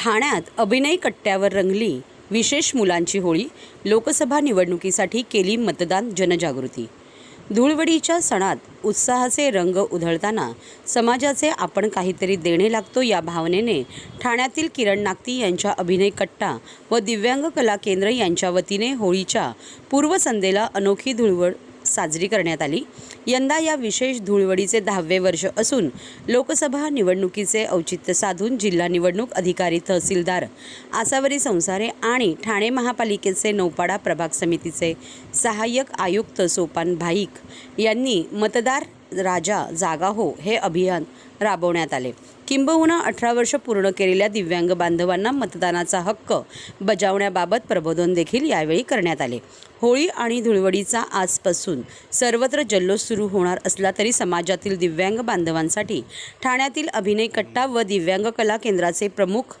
ठाण्यात अभिनय कट्ट्यावर रंगली विशेष मुलांची होळी लोकसभा निवडणुकीसाठी केली मतदान जनजागृती. धुळवडीच्या सणात उत्साहाचे रंग उधळताना समाजाचे आपण काहीतरी देणे लागतो या भावनेने ठाण्यातील किरण नागती यांच्या अभिनय कट्टा व दिव्यांग कला केंद्र यांच्या वतीने होळीच्या पूर्वसंध्येला अनोखी धुळवड साजरी करण्यात आली. यंदा या विशेष धुळवडीचे दहावे वर्ष असून लोकसभा निवडणुकीचे औचित्य साधून जिल्हा निवडणूक अधिकारी तहसीलदार आसावरी संसारे आणि ठाणे महापालिकेचे नौपाडा प्रभाग समितीचे सहाय्यक आयुक्त सोपान भाईक यांनी मतदार राजा जागा हो हे अभियान राबवण्यात आले. किंबहुना अठरा वर्ष पूर्ण केलेल्या दिव्यांग बांधवांना मतदानाचा हक्क बजावण्याबाबत प्रबोधन देखील यावेळी करण्यात आले. होळी आणि धुळवडीचा आजपासून सर्वत्र जल्लोष सुरू होणार असला तरी समाजातील दिव्यांग बांधवांसाठी ठाण्यातील अभिनय कट्टा व दिव्यांग कला केंद्राचे प्रमुख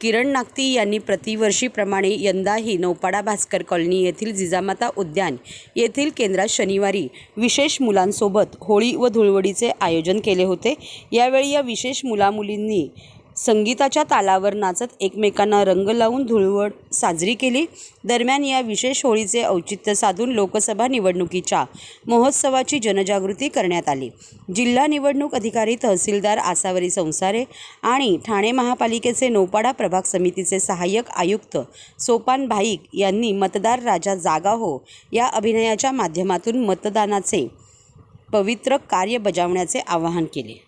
किरण नागती यांनी प्रतिवर्षीप्रमाणे यंदाही नौपाडा भास्कर कॉलनी येथील जिजामाता उद्यान येथील केंद्रात शनिवारी विशेष मुलांसोबत होळी व धुळवडीचे आयोजन केले होते. यावेळी या विशेष मुलामुलींनी संगीताच्या तालावर नाचत एकमेकांना रंग लावून धुळवड साजरी केली. दरम्यान या विशेष होळीचे औचित्य साधून लोकसभा निवडणुकीच्या महोत्सवाची जनजागृती करण्यात आली. जिल्हा निवडणूक अधिकारी तहसीलदार आसावरी संसारे आणि ठाणे महापालिकेचे नोपाडा प्रभाग समितीचे सहाय्यक आयुक्त सोपान भाईक यांनी मतदार राजा जागा हो या अभिनयाच्या माध्यमातून मतदानाचे पवित्र कार्य बजावण्याचे आवाहन केले.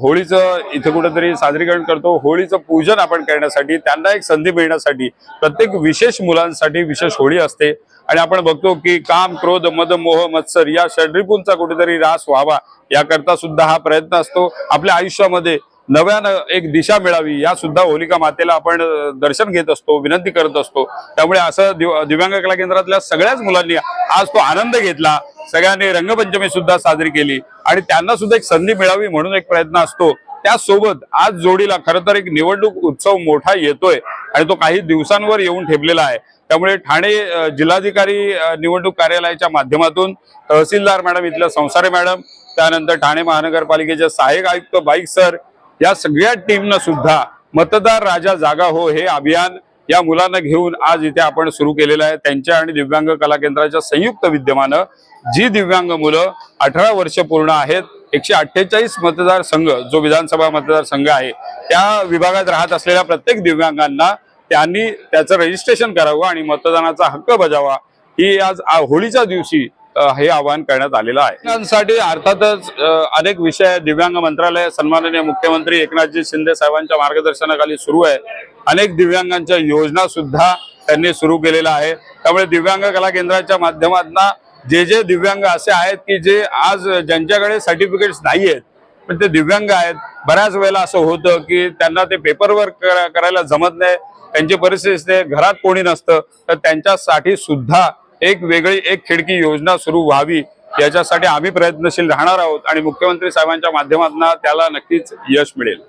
होळीचं इथे कुठेतरी साजरीकरण करतो. होळीचं पूजन आपण करण्यासाठी त्यांना एक संधी मिळण्यासाठी प्रत्येक विशेष मुलांसाठी विशेष होळी असते. आणि आपण बघतो की काम क्रोध मद मोह मत्सर या षड्रिपूंचा कुठेतरी रास व्हावा याकरता सुद्धा हा प्रयत्न असतो. आपल्या आयुष्यामध्ये नव्यानं एक दिशा मिळावी या सुद्धा होलिका मातेला आपण दर्शन घेत असतो विनंती करत असतो. त्यामुळे असं दिव- दिव्यांग कला केंद्रातल्या सगळ्याच मुलांनी आज तो आनंद घेतला. सगळ्यांनी रंगपंचमी सुद्धा साजरी केली. आणि त्यांना सुद्धा एक संधी मिळावी म्हणून एक प्रयत्न असतो. त्यासोबत आज जोडीला खर तर एक निवडणूक उत्सव मोठा येतोय. आणि तो काही दिवसांवर येऊन ठेपलेला आहे. त्यामुळे ठाणे जिल्हाधिकारी निवडणूक कार्यालयाच्या माध्यमातून तहसीलदार मॅडम इथल्या संसारे मॅडम त्यानंतर ठाणे महानगरपालिकेचे सहाय्यक आयुक्त बाईक सर या सगळ्या टीमनं सुद्धा मतदार राजा जागा हो हे अभियान या मुलांना घेऊन आज इथे आपण सुरू केलेलं आहे. त्यांच्या आणि दिव्यांग कला केंद्राच्या संयुक्त विद्यमानं जी दिव्यांग मुलं अठरा वर्ष पूर्ण आहेत एकशे अठ्ठेचाळीस मतदारसंघ जो विधानसभा मतदारसंघ आहे त्या विभागात राहत असलेल्या प्रत्येक दिव्यांगांना त्यांनी त्याचं रजिस्ट्रेशन करावं आणि मतदानाचा हक्क बजावा. ही आज होळीच्या दिवशी हे आवाहन करण्यात आलेलं आहे. दिव्यांगांसाठी अर्थातच अनेक विषय दिव्यांग मंत्रालय सन्माननीय मुख्यमंत्री एकनाथजी शिंदे साहेबांच्या मार्गदर्शनाखाली सुरू आहे. अनेक दिव्यांगांच्या योजना सुद्धा त्यांनी सुरू केलेल्या आहे त्यामुळे दिव्यांग कला केंद्राच्या माध्यमातून जे जे दिव्यांग असे आहेत की जे आज ज्यांच्याकडे सर्टिफिकेट्स नाही आहेत पण ते दिव्यांग आहेत. बऱ्याच वेळेला असं होतं की त्यांना ते पेपर वर्क करायला जमत नाही त्यांची परिस्थिती असते घरात कोणी नसतं तर त्यांच्यासाठी सुद्धा एक वेगळी एक खिडकी योजना सुरू व्हावी याच्यासाठी आम्ही प्रयत्नशील राहणार आहोत आणि मुख्यमंत्री साहेबांच्या माध्यमातून त्याला नक्कीच यश मिळेल.